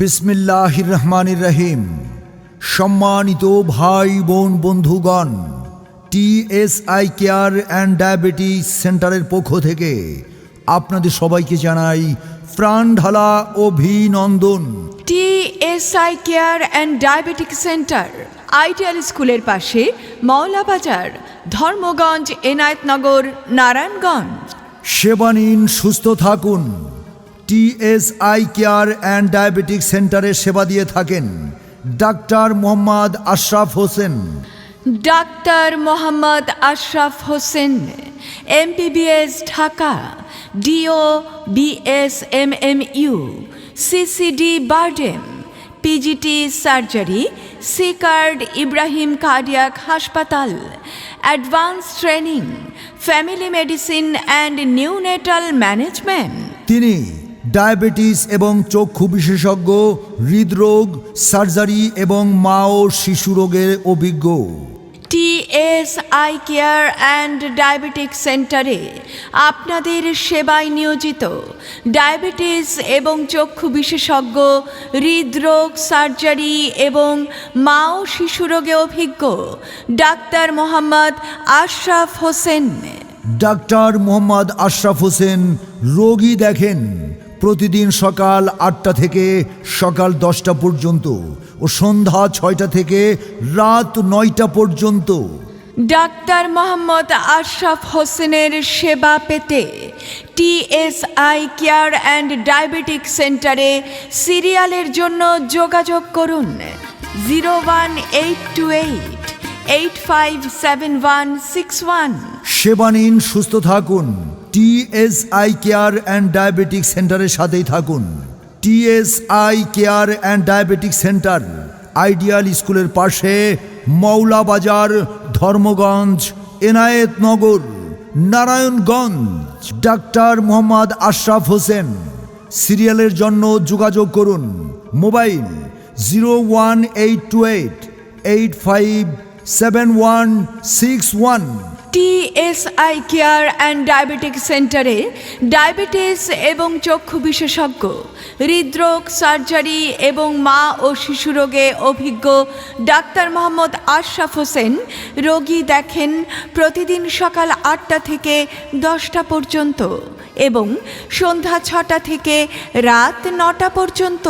বিসমিল্লাহ রহমানির রহিম সম্মানিত ভাই বোন বন্ধুগণ টিএসআই কেয়ার অ্যান্ড ডায়াবেটিস সেন্টারের পক্ষ থেকে আপনাদের সবাইকে জানাই প্রাণ ঢালা অভিনন্দন। TSI care and diabetic centre ideal স্কুলের পাশে মৌলাবাজার ধর্মগঞ্জ এনায়েতনগর নারায়ণগঞ্জ। সেবা নিন সুস্থ থাকুন। টিএসআই কেয়ার অ্যান্ড ডায়াবেটিক সেন্টারে সেবা দিয়ে থাকেন doctor Mohammad Ashraf Hossain. Doctor Mohammad Ashraf Hossain MBBS Dhaka DO BS M M U CCD BIRDEM PGT surgery C card Ibrahim cardiac হাসপাতাল advance training family medicine and neonatal management. তিনি diabetes এবং চক্ষু বিশেষজ্ঞ হৃদরোগ surgery এবং মা ও শিশু রোগের অভিজ্ঞ। টিএসআই কেয়ার অ্যান্ড ডায়াবেটিক সেন্টারে আপনাদের সেবায় নিয়োজিত ডায়াবেটিস এবং চক্ষু বিশেষজ্ঞ হৃদরোগ সার্জারি এবং মা ও শিশু রোগে অভিজ্ঞ ডাক্তার মোহাম্মদ আশরাফ হোসেন। ডাক্তার মোহাম্মদ আশরাফ হোসেন রোগী দেখেন। প্রতিদিন সকাল আটটা থেকে সকাল দশটা পর্যন্ত ও সন্ধ্যা ছয়টা থেকে রাত নয়টা পর্যন্ত। ডাক্তার মোহাম্মদ আশরাফ হোসেনের সেবা পেতে টিএসআই কেয়ার অ্যান্ড ডায়াবেটিক সেন্টারে সিরিয়ালের জন্য যোগাযোগ করুন। Zero one eight two eight eight five seven one six one সেবা নিন সুস্থ থাকুন। টিএসআই কেয়ার অ্যান্ড ডায়াবেটিক সেন্টারের সাথেই থাকুন। TSI care and diabetic centre, ideal স্কুলের পাশে মৌলাবাজার ধর্মগঞ্জ এনায়েতনগর নারায়ণগঞ্জ। ডাক্তার মোহাম্মদ আশরাফ হোসেন, সিরিয়ালের জন্য যোগাযোগ করুন। Mobile zero one eight two eight eight five seven one six one TSI care and diabetic সেন্টারে ডায়াবেটিস এবং চক্ষু বিশেষজ্ঞ, হৃদরোগ সার্জারি এবং মা ও শিশু রোগে অভিজ্ঞ ডাক্তার মোহাম্মদ আশরাফ হোসেন রোগী দেখেন প্রতিদিন সকাল আটটা থেকে দশটা পর্যন্ত এবং সন্ধ্যা ছটা থেকে রাত নটা পর্যন্ত।